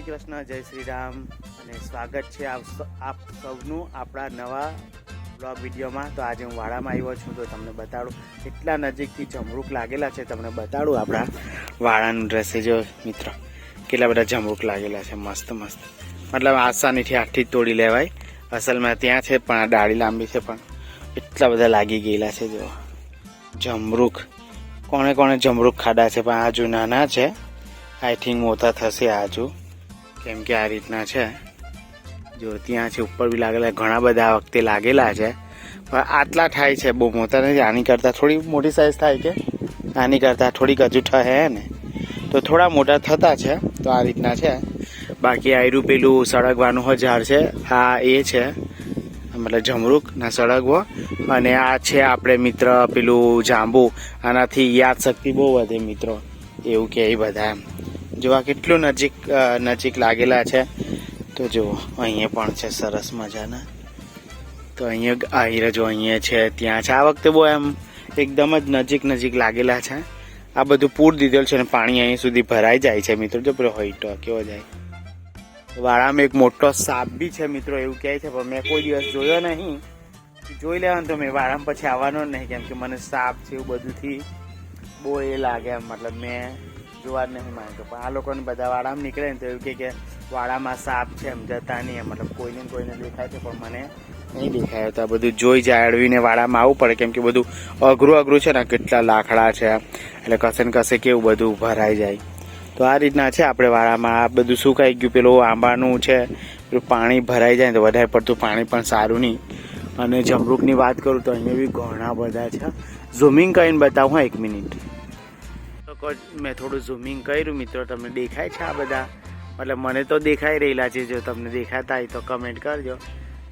શ્રી કૃષ્ણ, જય શ્રી રામ. અને સ્વાગત છે આપ આપ સૌનું આપણા નવા બ્લોગ વિડીયોમાં. તો આજે હું વાડામાં આવ્યો છું તો તમને બતાડું. એટલા નજીકથી જમરૂક લાગેલા છે, તમને બતાડું આપણા વાડાનું દ્રશ્ય. જો મિત્ર, કેટલા બધા જમરૂક લાગેલા છે, મસ્ત મસ્ત. મતલબ આસાનીથી આઠથી તોડી લેવાય. અસલમાં ત્યાં છે, પણ આ ડાળી લાંબી છે, પણ એટલા બધા લાગી ગયેલા છે જો જમરૂક. કોણે કોણે જમરૂક ખાધા છે, પણ આજુ નાના છે. આઈ થિંક મોટા થશે આજુ. કેમ કે આ રીતના છે. જો ત્યાં છે, ઉપર બી લાગેલા ઘણા બધા આ વખતે લાગેલા છે. પણ આટલા થાય છે, બહુ મોટા નથી, આની કરતાં થોડી મોટી સાઈઝ થાય કે? આની કરતાં થોડીક હજુ થશે ને. તો થોડા મોટા થતા છે, તો આ રીતના છે. બાકી આયરું પેલું સળગવાનું હજાર છે, આ એ છે. મતલબ જમરૂક, ના સળગવો. અને આ છે આપણે મિત્ર પેલું જાંબુ. આનાથી યાદ શક્તિ બહુ વધે મિત્રો. એવું કહે બધા બધા જોવા કેટલું નજીક નજીક લાગેલા છે. તો જુઓ અહીંયા પણ છે સરસ મજાના. તો અહીંયા આહીર અહીંયા છે, ત્યાં છે. આ વખતે બહુ એમ એકદમ જ નજીક નજીક લાગેલા છે. આ બધું પૂર દીધેલ છે અને પાણી અહીં સુધી ભરાઈ જાય છે મિત્રો. જો પેલો હોઈટો કેવો જાય. વાળામાં એક મોટો સાપ બી છે મિત્રો, એવું કહે છે, પણ મેં કોઈ દિવસ જોયો નહીં. જોઈ લેવાનું તો મેં વાળામાં પછી આવવાનો નહીં, કેમ કે મને સાપ છે એવું બધુંથી બહુ એ લાગે એમ. મતલબ મેં જોવા જ નહીં માંગતો પણ આ લોકોને બધા વાળામાં નીકળે ને તો એવું કે વાળામાં સાપ છે, એમ જતા નહીં મતલબ કોઈને કોઈને દેખાય છે, પણ મને નહીં દેખાય. તો આ બધું જોઈ જાળવીને વાડામાં આવવું પડે, કેમ કે બધું અઘરું અઘરું છે ને કેટલા લાકડા છે, એટલે કશે ને કશે કેવું બધું ભરાઈ જાય. તો આ રીતના છે આપણે વાળામાં આ બધું સુકાઈ ગયું, પેલું આંબાનું છે, પેલું પાણી ભરાઈ જાય તો વધારે પડતું પાણી પણ સારું નહીં. અને જમરૂકની વાત કરું તો અહીંયા બી ઘણા બધા છે. ઝૂમિંગ કરીને બતાવું, હા, એક મિનિટ. તો કો- મેં થોડું ઝૂમિંગ કર્યું, મિત્રો, તમને દેખાય છે આ બધા? મતલબ મને તો દેખાઈ રહેલા છે, જો તમને દેખાતા હોય તો કમેન્ટ કરજો.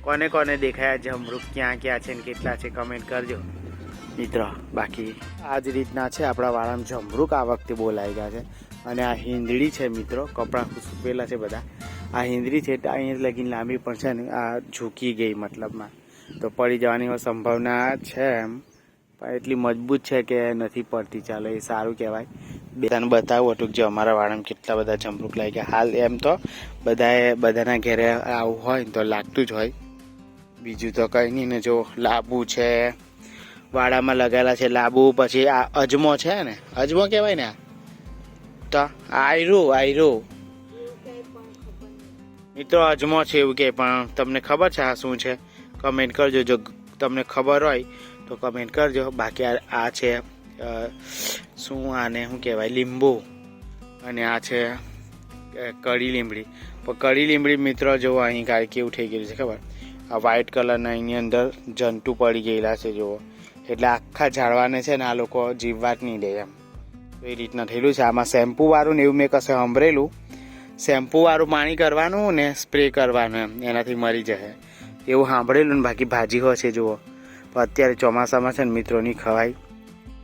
કોને કોને દેખાયા જમરૂક ક્યાં ક્યાં છે ને કેટલા છે? કમેન્ટ કરજો. મિત્રો, બાકી આ જ રીતના છે આપણા વાળામાં જમરૂક આ વખતે બોલાઈ ગયા છે. અને આ હિંદડી છે, મિત્રો, કપડાં સૂપેલા છે બધા. આ હિંદડી છે, તો અહીંયા લગીને લાંબી પણ છે ને આ ઝૂકી ગઈ મતલબમાં. તો પડી જવાની સંભાવના છે એમ. પણ એટલી મજબૂત છે કે નથી પડતી ચાલો, એ સારું કહેવાય. બે તને બતાવું હતું જો અમારા વાળામાં કેટલા બધા ચંપરૂક લાગે કે હાલ એમ તો બધાએ બધાના ઘરે આવું હોય તો લાગતું જ હોય. બીજું તો કંઈ નહીં ને જો, લાબુ છે. વાડામાં લગાવેલા છે લાબુ, પછી આ અજમો છે ને, અજમો કહેવાય ને તો આયરું આયરું. મિત્રો, અજમો છે એવું કે પણ. તમને ખબર છે આ શું છે? કમેન્ટ કરજો, જો તમને ખબર હોય તો કમેન્ટ કરજો. બાકી આ છે શું આને શું કહેવાય? લીંબુ. અને આ છે કડી લીમડી પણ કડી લીમડી મિત્રો જુઓ અહીં ગાય કેવું થઈ ગયેલું છે, ખબર? આ વ્હાઇટ કલરના એની અંદર જંતુ પડી ગયેલા છે, જુઓ. એટલે આખા ઝાડવાને છે ને આ લોકો જીવવા જ નહીં દે એમ. તો એ રીતના થયેલું છે. આમાં શેમ્પૂવાળું ને એવું મેં કશે સાંભળેલું. શેમ્પૂવાળું પાણી કરવાનું ને સ્પ્રે કરવાનું એમ. એનાથી મરી જશે. એવું સાંભળેલું ને બાકી ભાજી હોય છે, જુઓ. પણ અત્યારે ચોમાસામાં છે ને મિત્રોની ખવાય.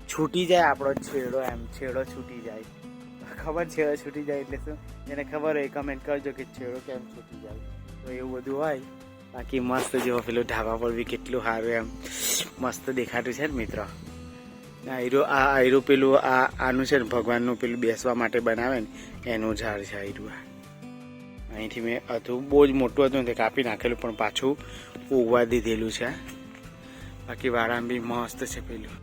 છૂટી જાય આપણો છેડો એમ, છેડો છૂટી જાય. ખબર છેડો છૂટી જાય એટલે શું? જેને ખબર હોય કમેન્ટ કરજો કે છેડો કેમ છૂટી જાય. તો એવું બધું હોય. બાકી મસ્ત જેવો પેલું ઢાબા પર બી કેટલું સારું એમ. મસ્ત દેખાતું છે ને મિત્રો. આયરો આ આયરો પેલું, આ, આનું છે ને ભગવાનનું પેલું બેસવા માટે બનાવે ને, એનું ઝાડ છે આયરું આ. અહીંથી મેં હતું બહુ જ મોટું હતું તે કાપી નાખેલું પણ પાછું ઉગવા દીધેલું છે. બાકી વાળામાં બી મસ્ત છે પેલું.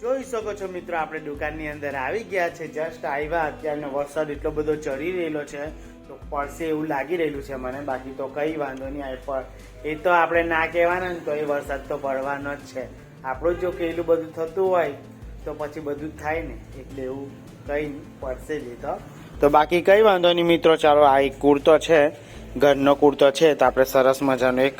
જોઈ શકો છો મિત્રો, આપણે દુકાનની અંદર આવી ગયા છે. જસ્ટ આવ્યા, અત્યારનો વરસાદ એટલો બધો ચડી રહેલો છે, તો પડશે એવું લાગી રહેલું છે મને. બાકી તો કઈ વાંધો નહીં આવે પર એ તો આપણે ના કહેવાના ને, તો એ વરસાદ તો પડવાનો જ છે. આપણું જો કેલું બધું થતું હોય, તો પછી બધું થાય ને. એટલે એવું કઈ પડશે જ તો. તો બાકી કઈ વાંધો નહીં મિત્રો, ચાલો આ એક કુર્તો છે, ઘરનો કુર્તો છે, તો આપણે સરસ મજાનો એક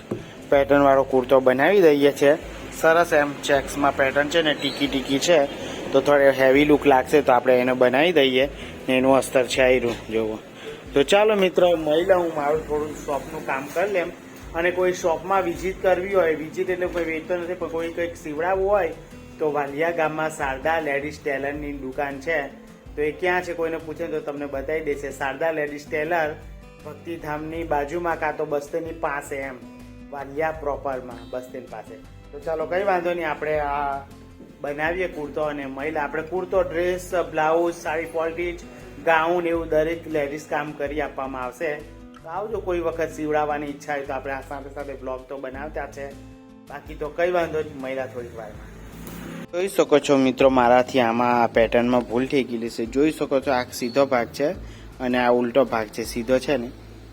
પેટર્ન વાળો કુર્તો બનાવી દઈએ છીએ. સરસ એમ ચેક્સમાં પેટર્ન છે ને ટીકી ટીકી છે. તો થોડે હેવી લુક લાગશે તો આપણે એને બનાવી દઈએ. ને એનું અસ્તર છે આયરું, જોવો. તો ચાલો મિત્રો, મહિલા, હું મારું થોડું શોપનું કામ કરી લેમ. અને કોઈ શોપમાં વિઝિટ કરવી હોય વિઝિટ એટલે કોઈ વેચતો નથી, પણ કોઈ કંઈક સીવડાવવું હોય, તો વાલિયા ગામમાં શારદા લેડીઝ ટેલરની દુકાન છે. તો એ ક્યાં છે કોઈને પૂછે તો તમને બતાવી દેશે. શારદા લેડીઝ ટેલર ભક્તિધામની બાજુમાં કાં તો બસ્તીની પાસે એમ. વાલિયા પ્રોપરમાં બસ્તેલ પાસે. તો ચાલો કઈ વાંધો નહીં, આપણે આ બનાવીએ કુર્તો અને મહિલા. આપણે કુર્તો, dress, blouse, sari fall gown એવું દરેક લેડીઝ કામ કરી આપવામાં આવશે. તો આવજો કોઈ વખત સીવડાવવાની ઈચ્છા હોય તો આપણે આ સાથે સાથે બ્લોગ તો બનાવતા છે. બાકી તો કઈ વાંધો નહીં મહિલા થોડીક વારમાં. જોઈ શકો છો મિત્રો, મારાથી આમાં આ પેટર્નમાં ભૂલ થઈ ગયેલી છે. જોઈ શકો છો, આ સીધો ભાગ છે અને આ ઉલટો ભાગ છે. સીધો છે ને?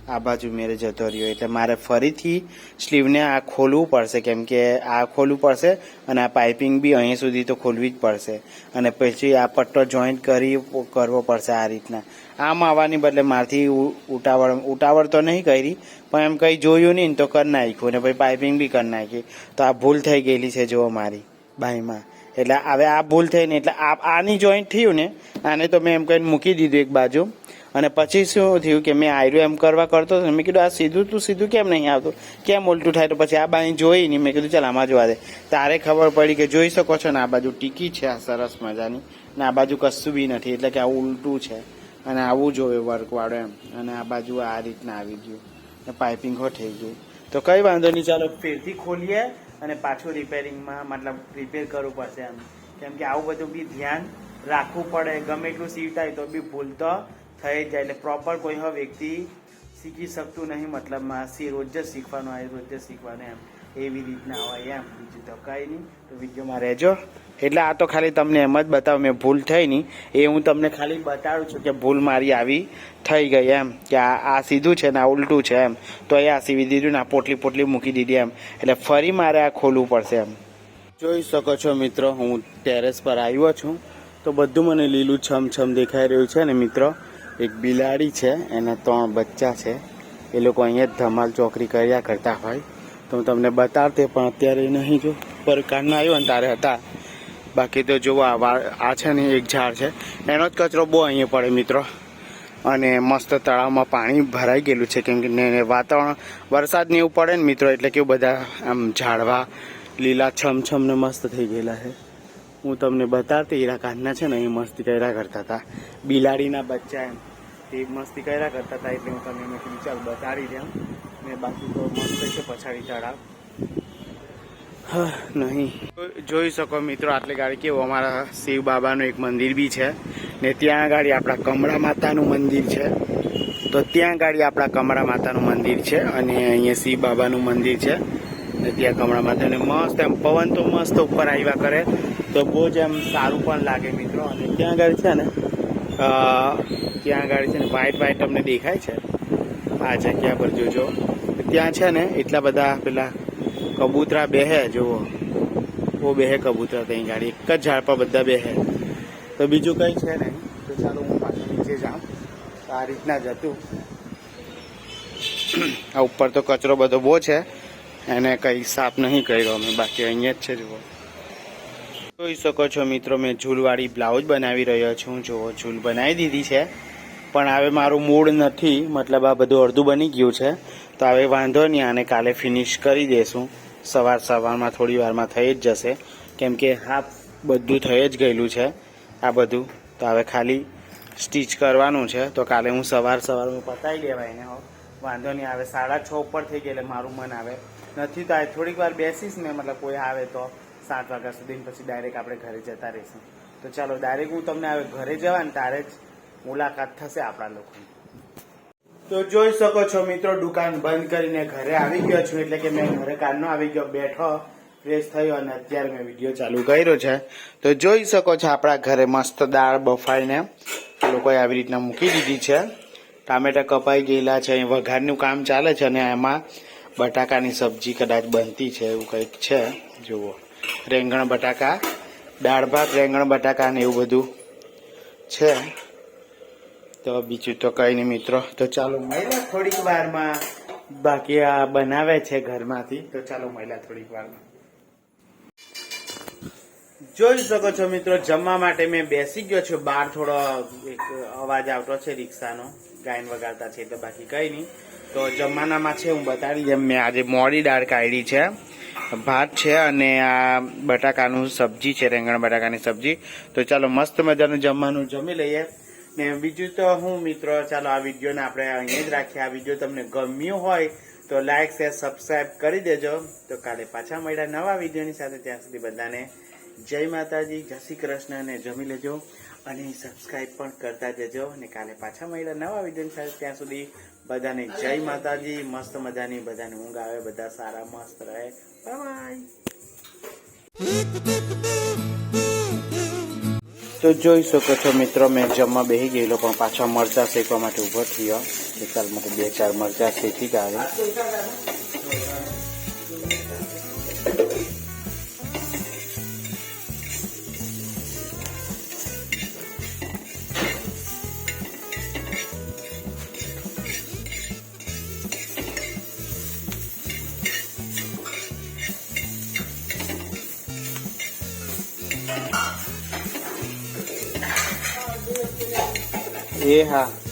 આ બાજુ મેરે જતો રહ્યો, એટલે મારે ફરીથી સ્લીવને આ ખોલવું પડશે, કેમ કે આ ખોલવું પડશે અને આ પાઇપિંગ બી અહીં સુધી તો ખોલવી જ પડશે. અને પછી આ પટ્ટો જોઈન્ટ કરી કરવો પડશે આ રીતના. આમ આવવાની બદલે મારથી ઉટાવળ ઉતાવળ તો નહીં કરી, પણ એમ કંઈ જોયું નહીં તો કરી નાખ્યું ને પછી પાઇપિંગ બી કરી નાખી. તો આ ભૂલ થઈ ગયેલી છે, જુઓ મારી બાઈમાં. એટલે હવે આ ભૂલ થઈ ને, એટલે આ, આની જોઈન્ટ થયું ને, આને તો મેં એમ કહીને મૂકી દીધું એક બાજુ. અને પછી શું થયું કે મેં આયરું એમ કરવા કરતો હતો. મેં કીધું, આ સીધું તું સીધું કેમ નહીં આવતું? કેમ ઉલટું થાય? તો પછી આ બાજુ જોઈ નહીં. મેં કીધું, ચાલ, આમાં જોવા દે. તારે ખબર પડી કે જોઈ શકો છો ને આ બાજુ ટીકી છે, આ સરસ મજાની. ને આ બાજુ કશું બી નથી, એટલે કે આ ઉલટું છે. અને આવું જોવે વર્કવાળો એમ. અને આ બાજુ આ રીતના આવી ગયું. ને પાઇપિંગ હો થઈ ગયું. તો કઈ વાંધો નહીં, ચાલો ફેરથી ખોલીએ અને પાછું રિપેરિંગમાં મતલબ રિપેર કરવું પડશે એમ. કેમ કે આવું બધું બી ધ્યાન રાખવું પડે. ગમે એટલું સીવતા હોય તો બી ભૂલ તો થઈ જાય એટલે પ્રોપર કોઈ હવે વ્યક્તિ શીખી શકતું નહીં મતલબમાં સી રોજ જ શીખવાનું આવે રોજ જ શીખવાનું એમ. એવી રીતના હોય એમ. બીજું તો કંઈ નહીં. તો વિડીયોમાં રહેજો. એટલે આ તો ખાલી તમને એમ જ બતાવું, મેં ભૂલ થઈ નહીં. એ હું તમને ખાલી બતાડું છું કે ભૂલ મારી આવી થઈ ગઈ એમ. કે આ આ સીધું છે ને આ ઉલટું છે એમ. તો એ આ સીવી દીધું ને આ પોટલી પોટલી મૂકી દીધી એમ. એટલે ફરી મારે આ ખોલવું પડશે એમ. જોઈ શકો છો મિત્રો, હું ટેરેસ પર આવ્યો છું. તો બધું મને લીલું છમ છમ દેખાઈ રહ્યું છે ને મિત્રો. એક બિલાડી છે, એના ત્રણ બચ્ચા છે. એ લોકો અહીંયા જ ધમાલ ચોકરી કર્યા કરતા હોય. તો હું તમને બતાવતે, પણ અત્યારે નહીં જો. પર કારના આવ્યો ને તારે હતા. બાકી તો જોવા આ છે ને એક ઝાડ છે. એનો જ કચરો બહુ અહીંયા પડે મિત્રો. અને મસ્ત તળાવમાં પાણી ભરાઈ ગયેલું છે, કેમ કે વાતાવરણ, વરસાદ ને એવું પડે ને મિત્રો, એટલે કે બધા આમ ઝાડવા લીલા છમછમ ને મસ્ત થઈ ગયેલા છે. હું તમને બતાવતી એરા કાનના છે ને, એ મસ્તી કર્યા કરતા હતા. બિલાડીના બચ્ચા એમ. તે મસ્તી કર્યા કરતા હતા એટલે હું તમને મેં કીધું બતાડી દઉં. ને બાકી તો મસ્ત છે પછાડી તળાવ. નહીં. જોઈ શકો મિત્રો, આટલી ગાડી કેવું, અમારા શિવ બાબાનું એક મંદિર બી છે. ને ત્યાં ગાડી આપણા કમળા માતાનું મંદિર છે. તો ત્યાં ગાડી આપણા કમળા માતાનું મંદિર છે અને અહીંયા શિવ બાબાનું મંદિર છે. ત્યાં કમળા માતાને મસ્ત એમ, પવન તો મસ્ત ઉપર આવ્યા કરે. તો બહુ જ એમ સારું પણ લાગે મિત્રો. અને ત્યાં આગળ છે ને ત્યાં આગળ છે ને વ્હાઈટ વ્હાઈટ તમને દેખાય છે. આ જગ્યા પર જોજો. ત્યાં છે ને, એટલા બધા પેલા કબૂતરા બેહે, જુઓ. બહુ બેહે કબૂતરા ત્યાં ગાડી. એક જ ઝાડ પર બધા બેહે. તો બીજું કંઈ છે નહીં. તો ચાલો હું પાછું નીચે જાઉં. તો આ રીતના જ હતું. આ ઉપર તો કચરો બધો બહુ છે. એને કંઈ સાફ નહીં કર્યો અમે. બાકી અહીંયા જ છે, જુઓ. જોઈ શકો છો મિત્રો, મેં ઝૂલવાળી બ્લાઉઝ બનાવી રહ્યો છું. જુઓ ઝૂલ બનાવી દીધી છે, પણ હવે મારું મૂડ નથી, મતલબ આ બધું અડધું બની ગયું છે. તો હવે વાંધો નહીં, આને કાલે ફિનિશ કરી દેશું. સવાર સવારમાં થોડી વારમાં થઈ જ જશે. કેમ કે હા, બધું થઈ જ ગયેલું છે, આ બધું. તો હવે ખાલી સ્ટીચ કરવાનું છે. તો કાલે હું સવાર સવારમાં પતાવી લેવાય એને વાંધો નહીં આવે સાડા છ ઉપર થઈ ગયેલે મારું મન આવે. નથી તો આ થોડીક વાર બેસીશ ને, મતલબ કોઈ આવે તો. સાત વાગ્યા સુધી પછી ડાયરેક્ટ આપણે ઘરે જતા રહીશું. તો ચાલો ડાયરેક્ટ હું તમને હવે ઘરે જવા ને તારે જ મુલાકાત થશે આપણા લોકોની. તો જોઈ શકો છો મિત્રો, દુકાન બંધ કરીને ઘરે આવી ગયો છું. એટલે કે મેં ઘરે કાલનો આવી ગયો, બેઠો ફ્રેશ થયો અને અત્યારે મેં વીડિયો ચાલુ કર્યો છે. તો જોઈ શકો છો આપણા ઘરે મસ્ત દાળ બફાઈને લોકોએ આવી રીતના મૂકી દીધી છે. ટામેટા કપાઈ ગયેલા છે, અહીં વઘારનું કામ ચાલે છે અને એમાં બટાકાની સબ્જી કદાચ બનતી છે એવું કંઈક છે. જુઓ. રેંગણ બટાકા, દાળ ભાત, રેંગણ બટાકા ને એવું બધું છે. તો બીજું તો કઈ નહીં મિત્રો. તો ચાલો મળ્યા થોડીક વારમાં. બાકી આ બનાવે છે ઘરમાંથી. તો ચાલો મળ્યા થોડીક વારમાં. જોઈ શકો છો મિત્રો, જમવા માટે મેં બેસી ગયો છું. બહાર થોડો એક અવાજ આવતો છે રિક્ષાનો. ગાયન વગાડતા છે તો બાકી કઈ નહીં તો જમવાનામાં છે, હું બતાવી જેમ મેં આજે મોડી દાળ કાઢી છે. ભાત છે અને આ બટાકાનું સબ્જી છે, રેંગણ બટાકાની સબ્જી. તો ચાલો મસ્ત મજાનું જમવાનું જમી લઈએ. ને બીજું તો હું મિત્રો, ચાલો આ વિડીયોને આપણે અહીંયા જ રાખીએ. આ વીડિયો તમને ગમ્યું હોય તો લાઈક, શેર સબસ્ક્રાઈબ કરી દેજો. તો કાલે પાછા મળ્યા નવા વિડીયોની સાથે. ત્યાં સુધી બધાને જય માતાજી, જય શ્રી કૃષ્ણ જમી લેજો. અને સબસ્ક્રાઈબ પણ કરતા જજો. અને કાલે પાછા મળ્યા નવા વીડિયો સાથે. ત્યાં સુધી બધાને જય માતાજી, મસ્ત મજાની બધાને ઊંઘ આવે, બધા સારા, મસ્ત રહે. તો જોઈ શકો છો મિત્રો, મેં જમવા બેસી ગયેલો પણ પાછા મરચા શેકવા માટે ઊભો થયો. ચાલ માટે બે ચાર મરચા શેકી કાઢે. એ હા.